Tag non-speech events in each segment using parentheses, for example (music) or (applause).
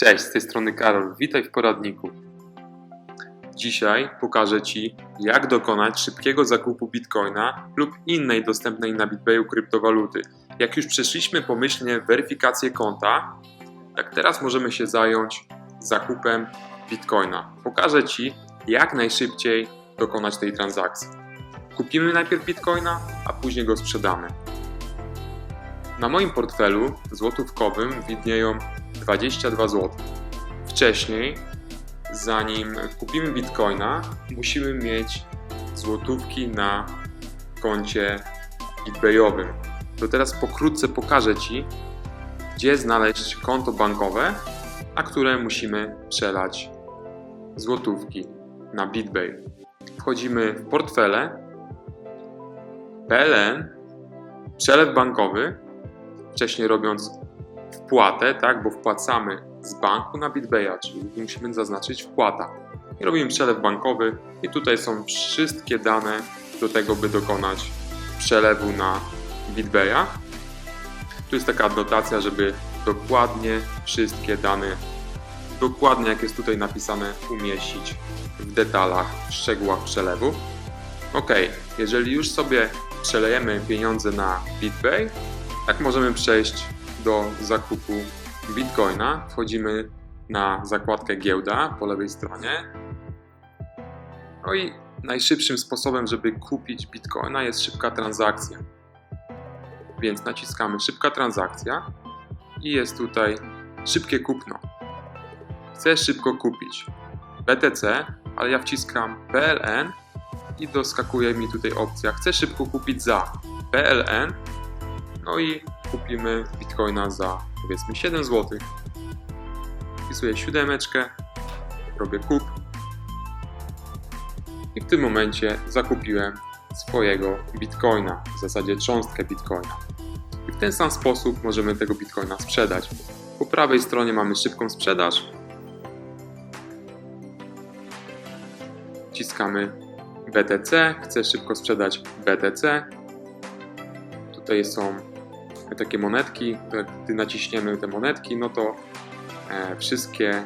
Cześć, z tej strony Karol. Witaj w poradniku. Dzisiaj pokażę Ci, jak dokonać szybkiego zakupu bitcoina lub innej dostępnej na BitBayu kryptowaluty. Jak już przeszliśmy pomyślnie weryfikację konta, tak teraz możemy się zająć zakupem bitcoina. Pokażę Ci, jak najszybciej dokonać tej transakcji. Kupimy najpierw bitcoina, a później go sprzedamy. Na moim portfelu złotówkowym widnieją 22 zł. Wcześniej, zanim kupimy bitcoina, musimy mieć złotówki na koncie bitbayowym. To teraz pokrótce pokażę Ci, gdzie znaleźć konto bankowe, na które musimy przelać złotówki na BitBay. Wchodzimy w portfele, PLN, przelew bankowy, wcześniej robiąc wpłatę, tak, bo wpłacamy z banku na BitBaya, czyli musimy zaznaczyć wpłata. I robimy przelew bankowy i tutaj są wszystkie dane do tego, by dokonać przelewu na BitBaya. Tu jest taka adnotacja, żeby dokładnie wszystkie dane, dokładnie jak jest tutaj napisane, umieścić w detalach, w szczegółach przelewu. Ok, jeżeli już sobie przelejemy pieniądze na BitBay, tak możemy przejść do zakupu Bitcoina. Wchodzimy na zakładkę giełda po lewej stronie. No i najszybszym sposobem, żeby kupić Bitcoina jest szybka transakcja. Więc naciskamy szybka transakcja i jest tutaj szybkie kupno. Chcę szybko kupić BTC, ale ja wciskam PLN i doskakuje mi tutaj opcja chcę szybko kupić za PLN no i kupimy bitcoina za powiedzmy 7 zł. Wpisuję siódemeczkę, robię kup i w tym momencie zakupiłem swojego bitcoina, w zasadzie cząstkę bitcoina. I w ten sam sposób możemy tego bitcoina sprzedać. Po prawej stronie mamy szybką sprzedaż. Wciskamy BTC, chcę szybko sprzedać BTC. Tutaj są takie monetki, gdy naciśniemy te monetki, no to e, wszystkie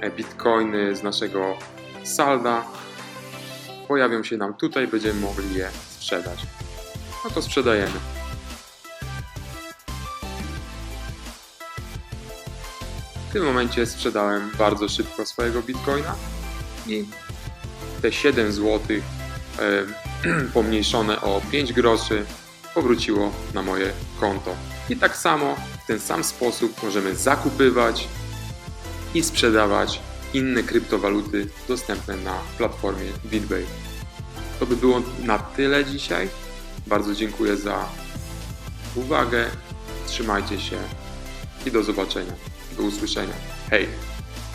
e, bitcoiny z naszego salda pojawią się nam tutaj, będziemy mogli je sprzedać. No to sprzedajemy. W tym momencie sprzedałem bardzo szybko swojego bitcoina i te 7 zł e, (clears throat) pomniejszone o 5 groszy powróciło na moje konto. I tak samo, w ten sam sposób możemy zakupywać i sprzedawać inne kryptowaluty dostępne na platformie BitBay. To by było na tyle dzisiaj. Bardzo dziękuję za uwagę. Trzymajcie się i do zobaczenia. Do usłyszenia. Hej!